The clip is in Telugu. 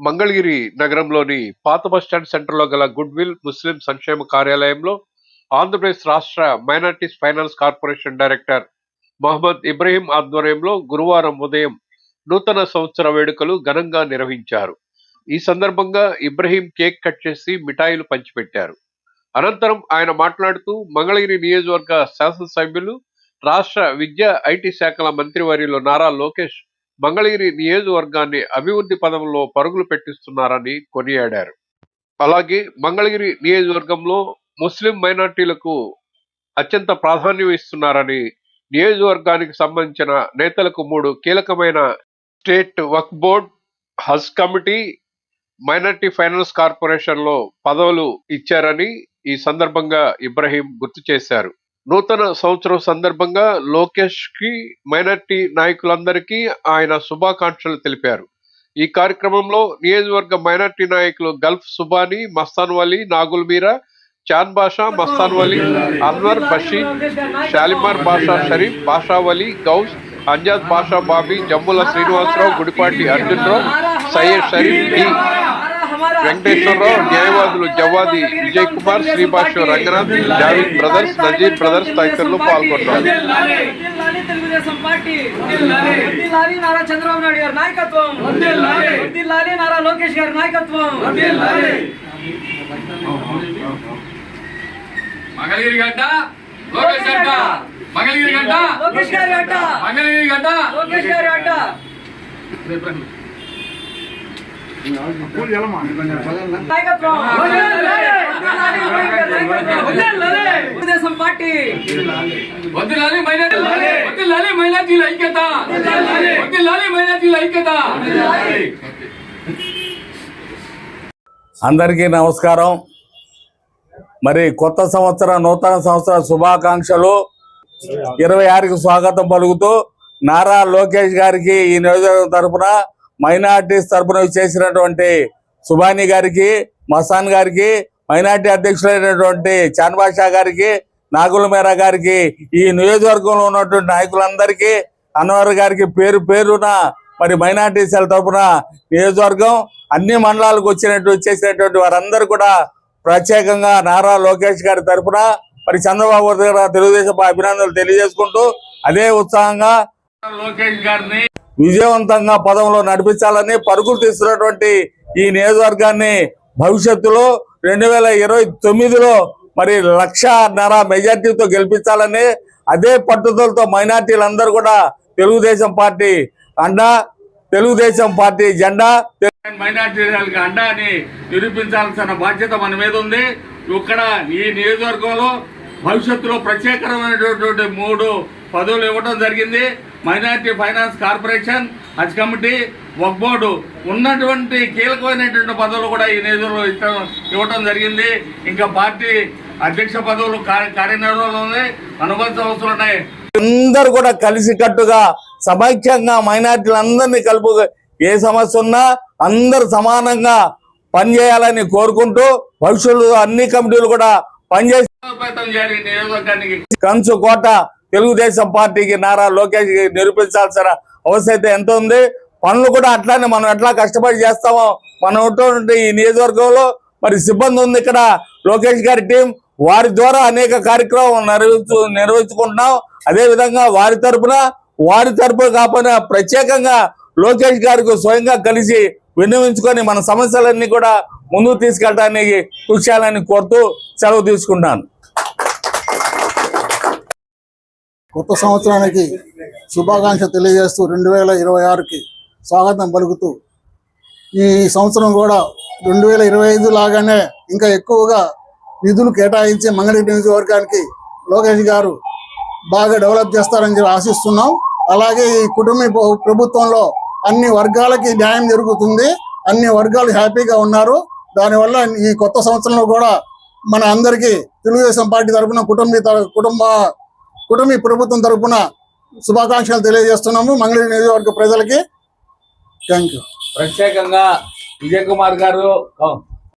మంగళగిరి నగరంలోని పాత బస్టాండ్ సెంటర్లో గల గుడ్ విల్ ముస్లిం సంక్షేమ కార్యాలయంలో ఆంధ్రప్రదేశ్ రాష్ట్ర minorities finance corporation director Mohammed Ibrahim ఆధ్వర్యంలో గురువారం ఉదయం నూతన సంవత్సర వేడుకలు ఘనంగా నిర్వహించారు. ఈ సందర్భంగా ఇబ్రహీం కేక్ కట్ చేసి మిఠాయిలు పంచిపెట్టారు. అనంతరం ఆయన మాట్లాడుతూ మంగళగిరి నియోజకవర్గ శాసనసభ్యులు రాష్ట్ర విద్య ఐటీ శాఖల మంత్రివర్యులు నారా లోకేష్ మంగళగిరి నియోజకవర్గాన్ని అభివృద్ధి పదంలో పరుగులు పెట్టిస్తున్నారని కొనియాడారు. అలాగే మంగళగిరి నియోజకవర్గంలో ముస్లిం మైనార్టీలకు అత్యంత ప్రాధాన్యం ఇస్తున్నారని నియోజకవర్గానికి సంబంధించిన నేతలకు మూడు కీలకమైన state Waqf board Haj committee minority finance కార్పొరేషన్లో పదవులు ఇచ్చారని ఈ సందర్భంగా ఇబ్రహీం గుర్తు చేశారు. నూతన సంవత్సరం సందర్భంగా లోకేష్కి మైనార్టీ నాయకులందరికీ ఆయన శుభాకాంక్షలు తెలిపారు. ఈ కార్యక్రమంలో నియోజకవర్గ మైనార్టీ నాయకులు గల్ఫ్ సుబానీ మస్తాన్ వలీ నాగుల్ మీరా చాన్ బాషా మస్తాన్ వలీ అన్వర్ బషీర్ షాలిమార్ బాషా షరీఫ్ బాషా వలీ గౌస్ అంజాద్ బాషా బాబీ జమ్ముల శ్రీనివాసరావు గుడిపాటి అర్జున్రావు సయ్యద్ షరీఫ్ డి. వెంకటేశ్వరరావు న్యాయవాదులు జవాది విజయ్ కుమార్ శ్రీభాష్య రంగనాథ్ జావీద్ బ్రదర్స్ నజీర్ బ్రదర్స్ తదితరులు పాల్గొన్నారు తెలుగుదేశం పార్టీ వర్ధిల్లాలి నారా చంద్రబాబు నాయుడు గారి నాయకత్వం. వర్ధిల్లాలి నారా లోకేష్ గారి నాయకత్వం. మంగళగిరి గడ్డ లోకేష్ గడ్డ. మంగళగిరి గడ్డ. లోకేష్ గారి మంగళగిరి గడ్డ. లోకేష్ గారి తెలుగుదేశం పార్టీ. వద్దులాలి మైనార్టీ వద్దులాలి. మైనార్టీల ఐక్యత. వద్దులాలి. మైనార్టీల ఐక్యత. అందరికీ నమస్కారం. మరి కొత్త సంవత్సర నూతన సంవత్సర శుభాకాంక్షలు. ఇరవై ఆరుకి స్వాగతం పలుకుతూ నారా లోకేష్ గారికి ఈ నియోజకవర్గం తరపున మైనార్టీస్ తరపున చేసినటువంటి సుబానీ గారికి మసాన్ గారికి మైనార్టీ అధ్యక్షులైనటువంటి చాన్ బాషా గారికి నాగుల మేరా గారికి ఈ నియోజకవర్గంలో ఉన్నటువంటి నాయకులందరికీ అన్వర్ గారికి పేరు పేరున మరి మైనార్టీ సెల్ తరఫున నియోజకవర్గం అన్ని మండలాలకు వచ్చినట్టు వచ్చేసినటువంటి వారందరూ కూడా ప్రత్యేకంగా నారా లోకేష్ గారి తరపున మరి చంద్రబాబు గారి తెలుగుదేశం అభినందనలు తెలియజేసుకుంటూ అదే ఉత్సాహంగా లోకేష్ గారిని విజయవంతంగా పదంలో నడిపించాలని పరుగులు తీస్తున్నటువంటి ఈ నియోజకవర్గాన్ని భవిష్యత్తులో రెండు వేల ఇరవై తొమ్మిదిలో మరి లక్షన్నర మెజార్టీతో గెలిపించాలని అదే పట్టుదలతో మైనార్టీలందరూ కూడా తెలుగుదేశం పార్టీ అండా తెలుగుదేశం పార్టీ జెండా మైనార్టీలకు అండా అని నిరూపించాల్సిన బాధ్యత మన మీద ఉంది. ఇక్కడ ఈ నియోజకవర్గంలో భవిష్యత్తులో ప్రత్యేకమైనటువంటి మూడు పదవులు ఇవ్వడం జరిగింది. Minority finance corporation Haj committee Waqf board ఉన్నటువంటి కీలకమైనటువంటి పదవులు కూడా ఈ నియోజకవర్గంలో ఇవ్వడం ఇవ్వడం జరిగింది. ఇంకా పార్టీ అధ్యక్ష పదవులు కార్య- కార్యనిర్వహణలో ఉన్నాయి అనుబంధ సంవత్సరాలు ఉన్నాయి. అందరూ కూడా కలిసికట్టుగా సమైక్యంగా మైనార్టీలందరినీ కలుపు ఏ సమస్య ఉన్నా అందరు సమానంగా పనిచేయాలని కోరుకుంటూ భవిష్యత్తులో అన్ని కమిటీలు కూడా పనిచేసి కంచు కోట తెలుగుదేశం పార్టీకి నారా లోకేష్ నిరూపించాల్సిన అవసరం ఎంత ఉంది? పనులు కూడా అట్లానే మనం ఎట్లా కష్టపడి చేస్తామో మనం ఉన్నటువంటి ఈ నియోజకవర్గంలో మరి సిబ్బంది ఉంది ఇక్కడ. లోకేష్ గారి టీం వారి ద్వారా అనేక కార్యక్రమం నిర్వహించు నిర్వహించుకుంటున్నాం. అదే విధంగా వారి తరపున వారి తరపున కాకపోయినా ప్రత్యేకంగా లోకేష్ గారికి స్వయంగా కలిసి విన్నవించుకొని మన సమస్యలన్నీ కూడా ముందుకు తీసుకెళ్ళడానికి కృషి చేయాలని కోరుతూ సెలవు తీసుకుంటాను కొత్త సంవత్సరానికి శుభాకాంక్ష తెలియజేస్తూ రెండు వేల ఇరవై ఆరుకి స్వాగతం పలుకుతూ ఈ సంవత్సరం కూడా రెండు వేల ఇరవై ఐదు లాగానే ఇంకా ఎక్కువగా నిధులు కేటాయించి మంగళగిరి నియోజకవర్గానికి లోకేష్ గారు బాగా డెవలప్ చేస్తారని చెప్పి ఆశిస్తున్నాం. అలాగే ఈ కుటుంబ ప్రభుత్వంలో అన్ని వర్గాలకి న్యాయం జరుగుతుంది. అన్ని వర్గాలు హ్యాపీగా ఉన్నారు. దానివల్ల ఈ కొత్త సంవత్సరంలో కూడా మన అందరికీ తెలుగుదేశం పార్టీ తరఫున కుటుంబ తర- కుటుంబ కుటుంబ ప్రభుత్వం తరఫున శుభాకాంక్షలు తెలియజేస్తున్నాము మంగళగిరి నియోజకవర్గ ప్రజలకి. థ్యాంక్ యూ ప్రత్యేకంగా విజయ్ కుమార్ గారు